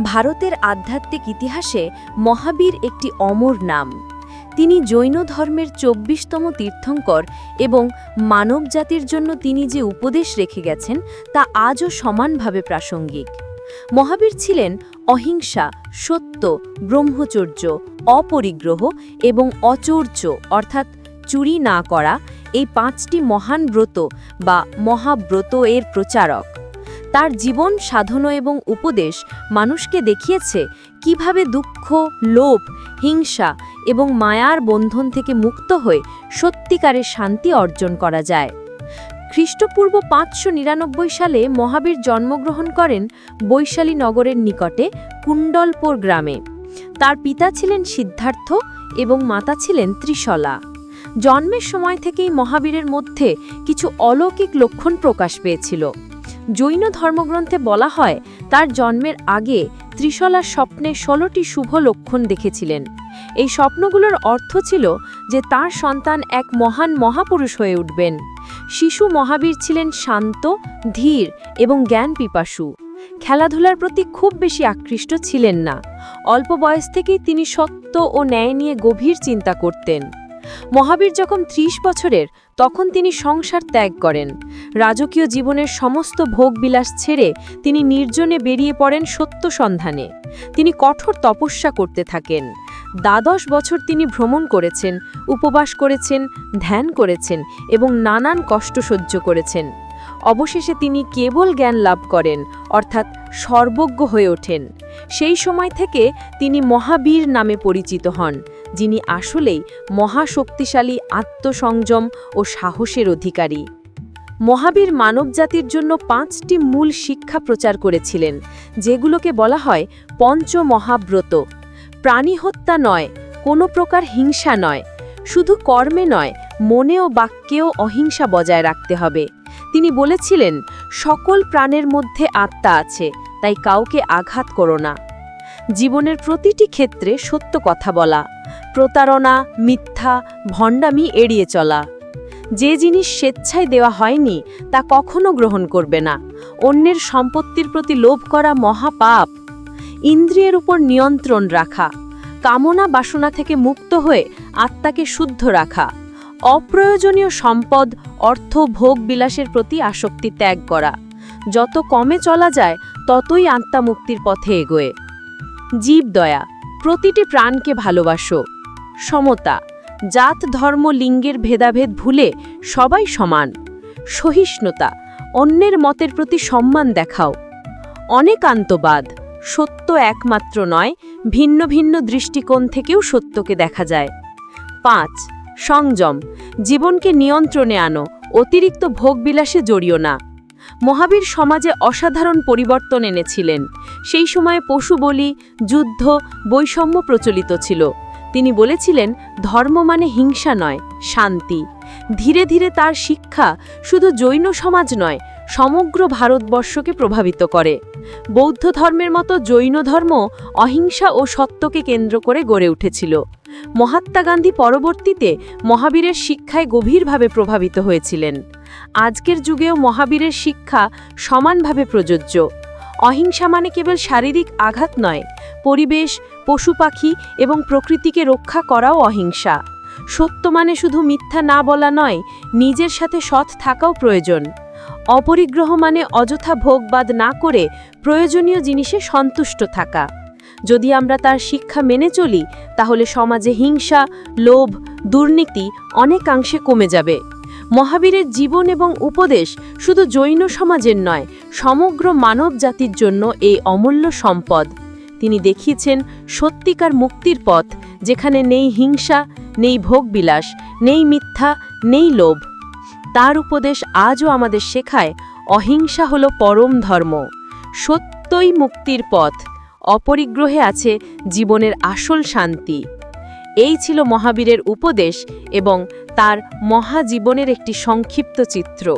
ভারতের আধ্যাত্মিক ইতিহাসে মহাবীর একটি অমর নাম। তিনি জৈন ধর্মের চব্বিশতম তীর্থঙ্কর এবং মানবজাতির জন্য তিনি যে উপদেশ রেখে গেছেন, তা আজও সমানভাবে প্রাসঙ্গিক। মহাবীর ছিলেন অহিংসা, সত্য, ব্রহ্মচর্য, অপরিগ্রহ এবং অচর্য, অর্থাৎ চুরি না করা, এই পাঁচটি মহান ব্রত বা মহাব্রত এর প্রচারক। তার জীবন, সাধন এবং উপদেশ মানুষকে দেখিয়েছে কীভাবে দুঃখ, লোভ, হিংসা এবং মায়ার বন্ধন থেকে মুক্ত হয়ে সত্যিকারের শান্তি অর্জন করা যায়। খ্রিস্টপূর্ব পাঁচশো নিরানব্বই সালে মহাবীর জন্মগ্রহণ করেন বৈশালী নগরের নিকটে কুণ্ডলপুর গ্রামে। তার পিতা ছিলেন সিদ্ধার্থ এবং মাতা ছিলেন ত্রিশলা। জন্মের সময় থেকেই মহাবীরের মধ্যে কিছু অলৌকিক লক্ষণ প্রকাশ পেয়েছিল। জৈন ধর্মগ্রন্থে বলা হয়, তার জন্মের আগে ত্রিশলার স্বপ্নে ষোলোটি শুভ লক্ষণ দেখেছিলেন। এই স্বপ্নগুলোর অর্থ ছিল যে তার সন্তান এক মহান মহাপুরুষ হয়ে উঠবেন। শিশু মহাবীর ছিলেন শান্ত, ধীর এবং জ্ঞান পিপাসু খেলাধুলার প্রতি খুব বেশি আকৃষ্ট ছিলেন না। অল্প বয়স থেকেই তিনি সত্য ও ন্যায় নিয়ে গভীর চিন্তা করতেন। মহাবীর যখন ত্রিশ বছরের, তখন তিনি সংসার ত্যাগ করেন। রাজকীয় জীবনের সমস্ত ভোগবিলাস ছেড়ে তিনি নির্জনে বেরিয়ে পড়েন সত্য সন্ধানে। তিনি কঠোর তপস্যা করতে থাকেন। দ্বাদশ বছর তিনি ভ্রমণ করেছেন, উপবাস করেছেন, ধ্যান করেছেন এবং নানান কষ্ট সহ্য করেছেন। অবশেষে তিনি কেবল জ্ঞান লাভ করেন, অর্থাৎ সর্বজ্ঞ হয়ে ওঠেন। সেই সময় থেকে তিনি মহাবীর নামে পরিচিত হন। যিনি আসলেই মহাশক্তিশালী, আত্মসংযম ও সাহসের অধিকারী। মহাবীর মানবজাতির জন্য পাঁচটি মূল শিক্ষা প্রচার করেছিলেন, যেগুলোকে বলা হয় পঞ্চমহাব্রত। প্রাণী হত্যা নয়, কোনো প্রকার হিংসা নয়, শুধু কর্মে নয় মনে ও বাক্যেও অহিংসা বজায় রাখতে হবে। তিনি বলেছিলেন, সকল প্রাণের মধ্যে আত্মা আছে, তাই কাউকে আঘাত করো না। জীবনের প্রতিটি ক্ষেত্রে সত্য কথা বলা। প্রতারণা, মিথ্যা, ভণ্ডামি এড়িয়ে চলা। যে জিনিস স্বেচ্ছায় দেওয়া হয়নি, তা কখনো গ্রহণ করবে না। অন্যের সম্পত্তির প্রতি লোভ করা মহাপাপ। ইন্দ্রিয়ের উপর নিয়ন্ত্রণ রাখা। কামনা বাসনা থেকে মুক্ত হয়ে আত্মাকে শুদ্ধ রাখা। অপ্রয়োজনীয় সম্পদ, অর্থ, ভোগ বিলাসের প্রতি আসক্তি ত্যাগ করা। যত কমে চলা যায়, ততই আত্মা মুক্তির পথে এগোয়। জীব দয়া প্রতিটি প্রাণকে ভালোবাসো। সমতা, জাত, ধর্ম, লিঙ্গের ভেদাভেদ ভুলে সবাই সমান। সহিষ্ণুতা, অন্যের মতের প্রতি সম্মান দেখাও। অনেকান্তবাদ সত্য একমাত্র নয়, ভিন্ন ভিন্ন দৃষ্টিকোণ থেকেও সত্যকে দেখা যায়। পাঁচ, সংযম, জীবনকে নিয়ন্ত্রণে আনো, অতিরিক্ত ভোগবিলাসে জড়িও না। মহাবীর সমাজে অসাধারণ পরিবর্তন এনেছিলেন। সেই সময়ে পশু বলি, যুদ্ধ, বৈষম্য প্রচলিত ছিল। তিনি বলেছিলেন, ধর্ম মানে হিংসা নয়, শান্তি। ধীরে ধীরে তার শিক্ষা শুধু জৈন সমাজ নয়, সমগ্র ভারতবর্ষকে প্রভাবিত করে। বৌদ্ধ ধর্মের মতো জৈন ধর্ম অহিংসা ও সত্যকে কেন্দ্র করে গড়ে উঠেছিল। মহাত্মা গান্ধী পরবর্তীতে মহাবীরের শিক্ষায় গভীরভাবে প্রভাবিত হয়েছিলেন। আজকের যুগেও মহাবীরের শিক্ষা সমানভাবে প্রযোজ্য। অহিংসা মানে কেবল শারীরিক আঘাত নয়, পরিবেশ পশু পাখি এবং প্রকৃতিকে রক্ষা করাও অহিংসা। সত্য মানে শুধু মিথ্যা না বলা নয়, নিজের সাথে সৎ থাকাও প্রয়োজন। অপরিগ্রহ মানে অযথা ভোগবাদ না করে প্রয়োজনীয় জিনিসে সন্তুষ্ট থাকা। যদি আমরা তার শিক্ষা মেনে চলি, তাহলে সমাজে হিংসা, লোভ, দুর্নীতি অনেকাংশে কমে যাবে। মহাবীরের জীবন এবং উপদেশ শুধু জৈন সমাজের নয়, সমগ্র মানব জাতির জন্য এই অমূল্য সম্পদ। তিনি দেখিয়েছেন সত্যিকার মুক্তির পথ, যেখানে নেই হিংসা, নেই ভোগবিলাস, নেই মিথ্যা, নেই লোভ। তার উপদেশ আজও আমাদের শেখায়, অহিংসা হল পরম ধর্ম। সত্যই মুক্তির পথ। অপরিগ্রহে আছে জীবনের আসল শান্তি। এই ছিল মহাবীরের উপদেশ এবং তার মহাজীবনের একটি সংক্ষিপ্ত চিত্র।